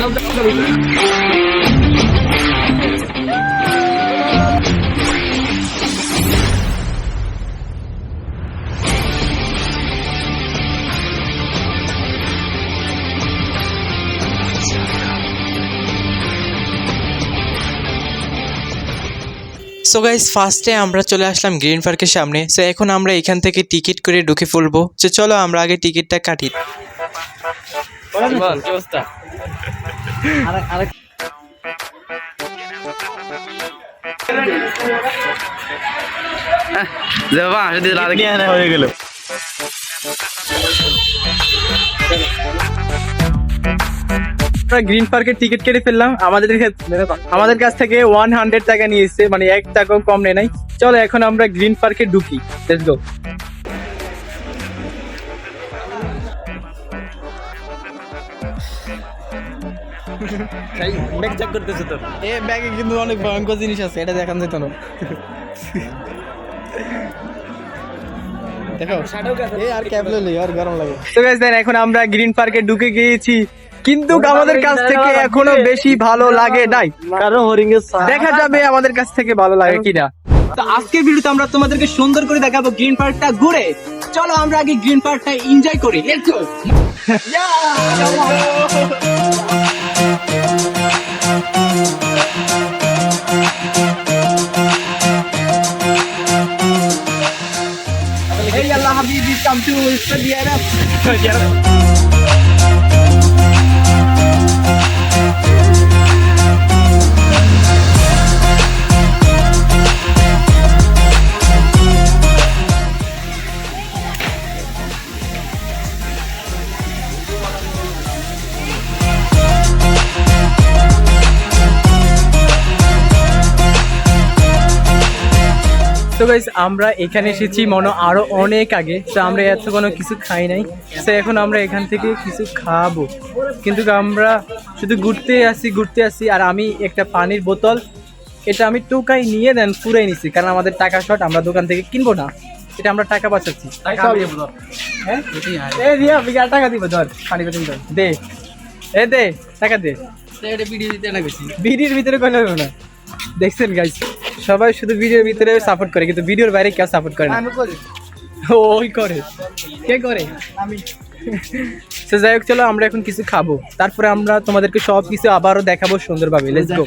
So guys ফার্স্টে আমরা চলে আসলাম গ্রিন পার্কের সামনে। সো এখন আমরা এখান থেকে টিকিট করে ঢুকে পড়ব। তো চলো আমরা আগে টিকিটটা কাটি। হয়ে গেল। আমরা গ্রিন পার্কের টিকিট কেটে ফেললাম। আমাদের কাছ- আমাদের কাছ থেকে ওয়ান হান্ড্রেড টাকা নিয়েছে মানে এক টাকাও কম নেয় নাই। চলো এখন আমরা গ্রিন পার্কে ঢুকি। লেটস গো ব্যাগ চেক করতেছে তো? এ ব্যাগে কিন্তু অনেক ভয়ঙ্কর জিনিস আছে এটা দেখান যেত না। দেখো এ আর ক্যাব লই আর গরম লাগে। তো গাইস দেন এখন আমরা গ্রিন পার্কে ঢুকে গিয়েছি। কিন্তু আমাদের কাছ থেকে এখনও বেশি ভালো লাগে নাই। কারণ হরিং এর দেখা যাবে আমাদের কাছ থেকে ভালো লাগে কিনা। তো আজকের ভিডিওতে আমরা তোমাদেরকে সুন্দর করে দেখাবো গ্রিন পার্কটা ঘুরে। চলো আমরা আগে গ্রিন পার্কটা এনজয় করি। Let's go Hey Allah Habibi, come to Saudi Arab. তো গাইস আমরা এখানে এসেছি মনে আরও অনেক আগে তো আমরা এত কোনো কিছু খাই নাই। তো এখন আমরা এখান থেকে কিছু খাব। কিন্তু আমরা শুধু ঘুরতে আসি ঘুরতে আসি আর আমি একটা পানির বোতল এটা আমি টোকাই নিয়ে দেন পুরাই নিছি কারণ আমাদের টাকা শর্ট আমরা দোকান থেকে কিনবো না। এটা আমরা টাকা বাঁচাচ্ছি। হ্যাঁ? টাকা দিব ধর পানি দে এ দে টাকা দে। ভিডিওর ভিতরে কোনো না। দেখছেন গাইস সবাই শুধু ভিডিওর ভিতরে সাপোর্ট করে কিন্তু ভিডিওর বাইরে কেউ সাপোর্ট করে না। ওই করে। কে করে? আমি। সে যাই হোক চলো আমরা এখন কিছু খাব। তারপরে আমরা তোমাদেরকে সব কিছু আবারও দেখাবো সুন্দরভাবে। লেটস গো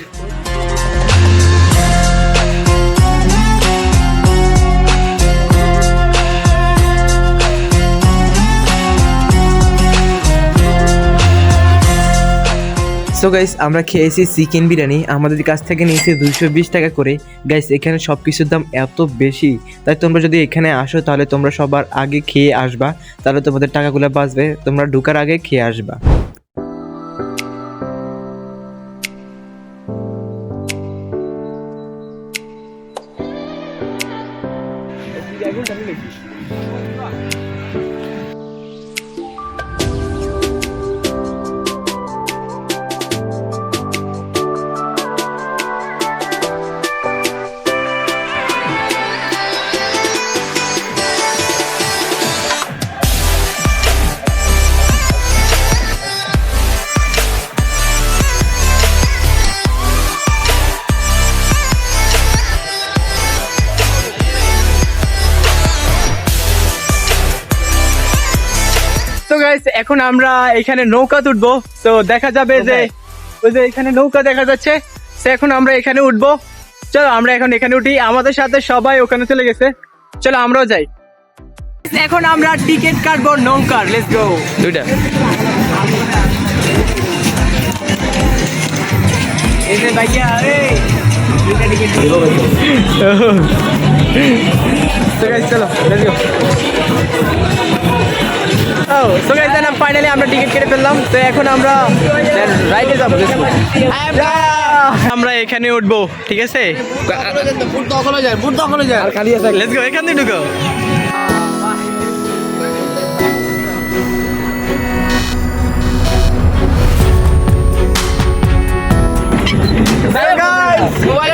সো গাইস আমরা খেয়েছি চিকেন বিরিয়ানি। আমাদের কাছ থেকে নিয়েছে দুইশো বিশ টাকা করে। গাইস এখানে সব কিছুর দাম এত বেশি। তাই তোমরা যদি এখানে আসো, তাহলে তোমরা সবার আগে খেয়ে আসবা। তাহলে তোমাদের টাকাগুলো বাঁচবে। তোমরা ঢুকার আগে খেয়ে আসবা। গাইস এখন আমরা এখানে নৌকা উঠবো তো দেখা যাবে যে ওই যে এখানে নৌকা দেখা যাচ্ছে তো এখন আমরা এখানে উঠবো। চলো আমরা এখন এখানে উঠি। আমাদের সাথে সবাই ওখানে চলে গেছে। চলো আমরাও যাই। এখন আমরা টিকিট কাটবো নৌকার। লেটস গো দুইটা। এই যে ভাইয়া এই টিকিট। চলো let's go so guys then finally আমরা টিকিট কেটে ফেললাম। তো এখন আমরা রাইডে যাব আমরা এখানে উঠবো ঠিক আছে? বুট দখলে যায় বুট দখলে যায় আর খালি আছে লেটস গো এখান থেকে ঢুকো। Mobile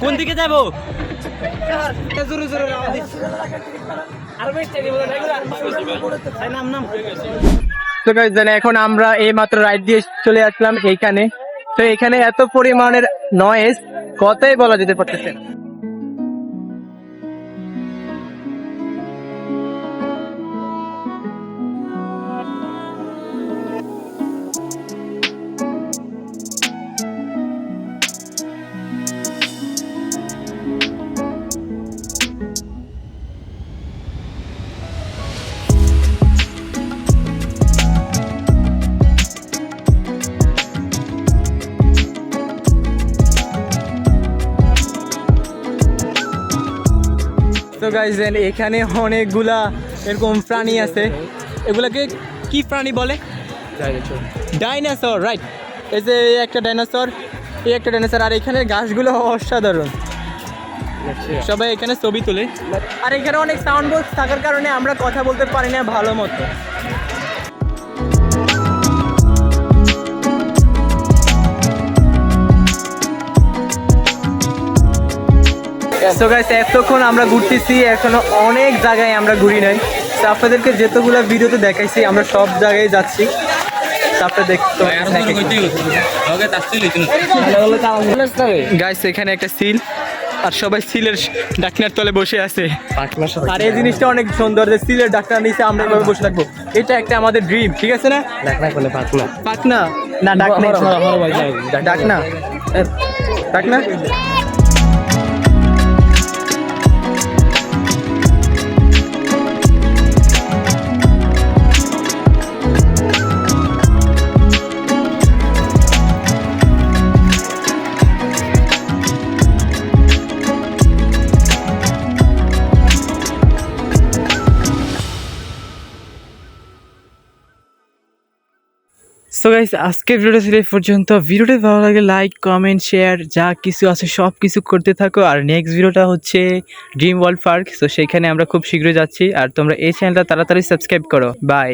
কোন দিকে যাব? নাম নাম। তো এখন আমরা এই মাত্র রাইড দিয়ে চলে আসলাম এইখানে। তো এখানে এত পরিমাণের নয়েজ কথাই বলা যেতে পারতেছে না। তো গাইজ এখানে অনেকগুলা এরকম প্রাণী আছে। এগুলাকে কি প্রাণী বলে? ডাইনোসর রাইট এই যে এই একটা ডাইনোসর এই একটা ডাইনোসর আর এখানে গাছগুলো অসাধারণ। সবাই এখানে ছবি তোলে। আর এখানে অনেক সাউন্ড বক্স থাকার কারণে আমরা কথা বলতে পারি না ভালো মতো। তো গাইস এতক্ষণ আমরা ঘুরতেছি এখনও অনেক জায়গায় আমরা ঘুরি নাই তো আপনাদেরকে যেতগুলো ভিডিওতে দেখাইছি আমরা সব জায়গায় যাচ্ছি তো আপনারা দেখতে গাইস এখানে একটা সিল আর সবাই সিলের ডাকনার তলে বসে আছে আর এই জিনিসটা অনেক সুন্দর যে সিলের ডাক্তার নিচে আমরা এভাবে বসে থাকব এটা একটা আমাদের ড্রিম ঠিক আছে না পাকনা না ডাকনা ডাকনা ডাকনা সো গাইস আজকের ভিডিওটা ছিল এই পর্যন্ত। ভিডিওটা ভালো লাগে লাইক কমেন্ট শেয়ার যা কিছু আছে সব কিছু করতে থাকো। আর নেক্সট ভিডিওটা হচ্ছে ড্রিম ওয়ার্ল্ড পার্ক সো সেখানে আমরা খুব শীঘ্রই যাচ্ছি। আর তোমরা এই চ্যানেলটা তাড়াতাড়ি সাবস্ক্রাইব করো। বাই